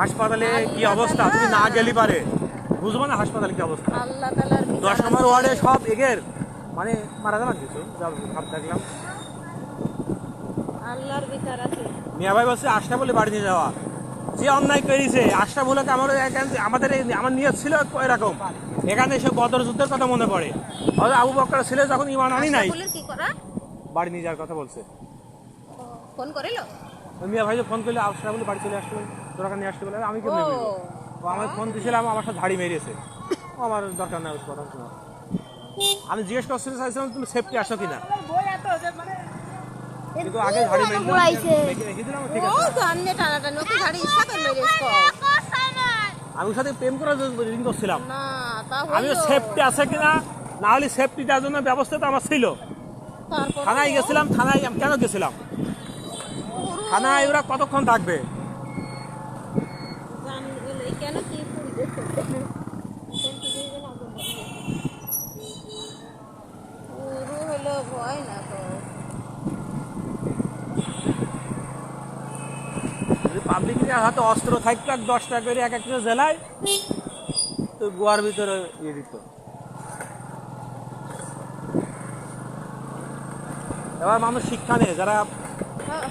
হাসপাতালে কি অবস্থা? তুমি না গেলি পারে। বুঝব না হাসপাতালে কি অবস্থা। দশ নম্বর ওয়ার্ডে সব এগের। মানে মারা যাবার কিছু? ভাব দেখলাম। আল্লাহর বিচার আছে। মিয়া ভাই বলছে আশটা বলে বাড়ি নিয়ে যাওয়া। যে অন্যায় করেছে আশটা বলে আমার আমাদের আমার নিয়ত ছিল এরকম এখানে এসে বদর যুদ্ধের কথা মনে পড়ে। আবু বক্কর ছিল যখন ইমান আনি নাই স্কুলের কি করা? বাড়ি নিয়ে যাওয়ার কথা বলছে। ফোন করিল? মিয়া ভাই ফোন করলে আশটা বলে বাড়ি চলে আসতে বলে তোর নিয়ে আসতে বলে আমি কেমন ও। আমার ফোন দিয়েছিলাম আমার সাথে ঝাড়ি মেরেছে। ও আমার দরকার নাই কথা শোনা আমি জিজ্ঞেস করতে চাইছিলাম তুমি সেফটি আসো কিনা। কিন্তু আগে ঝাড়ি মেরে ও তো আমনে ওকে গাড়ি ইচ্ছা করে মেরেছ। আমি ওর সাথে প্রেম করার জন্য রিং করছিলাম। না তা আমি সেফটি আছে কিনা না হলে সেফটি দেওয়ার জন্য ব্যবস্থা তো আমার ছিল। তারপর থানায় গেছিলাম থানায় কেন গেছিলাম? থানায় ওরা কতক্ষণ থাকবে? জানি বলে কেন কি করবে পুরো হলো ভয় না তো পাবলিকের হাতে অস্ত্র থাকতো, এক দশটা করে এক একটা জেলায়, তো গোয়ার ভিতরে ইয়ে দিত। এবার মানুষ শিক্ষা নেই যারা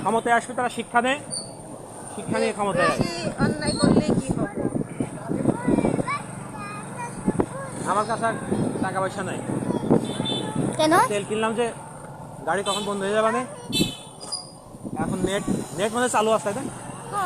ক্ষমতায় আসবে তারা শিক্ষা নেয়। শিক্ষা নিয়ে ক্ষমতায় অন্যায় করলে কি হবে? আমার কাছে আর টাকা পয়সা নাই। কেন? তেল কিনলাম যে গাড়ি কখন বন্ধ হয়ে যাবে না এখন নেট নেট মানে চালু আছে তাই না?